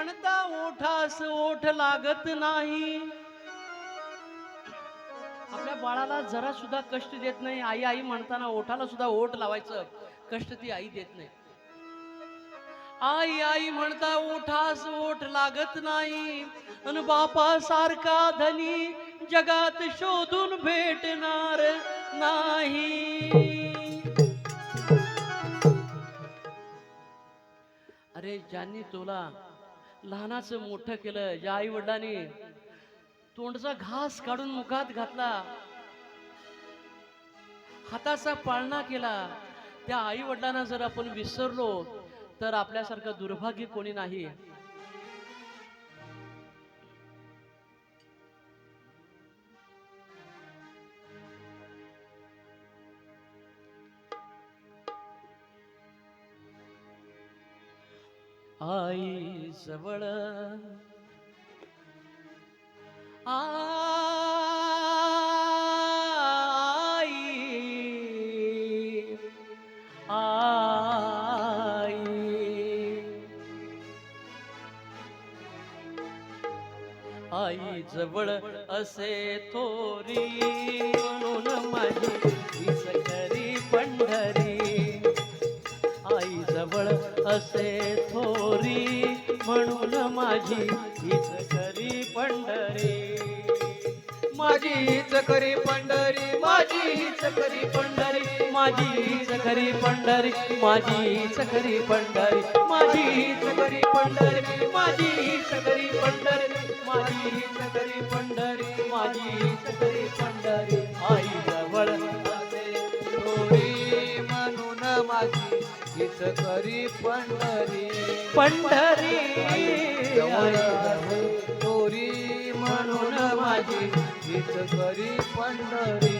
म्हणता ओठास ओठ लागत नाही. आपल्या बाळाला जरा सुद्धा कष्ट देत नाही. आई आई म्हणताना ओठाला सुद्धा ओठ लावायचं. कष्ट ती आई देत नाही. आई आई म्हणता ओठास ओठ लागत नाही. अन बापा सारखा धनी जगात शोधून भेटणार नाही. अरे ज्यांनी तुला लहानाचं मोठं केलं ज्या आई वडिलांनी तोंडचा घास काढून मुखात घातला. हाताचा पाळणा केला. त्या आई वडिलांना जर आपण विसरलो तर आपल्यासारखं दुर्भाग्य कोणी नाही. आई सवळ आई आई. आई जवळ असे थोरी म्हणून माझी असे थोरी म्हणून माझी हीच करी पंढरी. माझी हीच करी पंढरी माझी हीच करी पंढरी. माझी हीच करी पंढरी माझी हीच करी पंढरी. माझी हीच करी पंढरी माझी हीच करी पंढरी. माझी हीच करी पंढरी माझी हीच करी पंढरी. आई जवळ असे थोरी म्हणून माझी हिच करी पंढरी पंढरी तोरी म्हणून माझी हिच करी पंढरी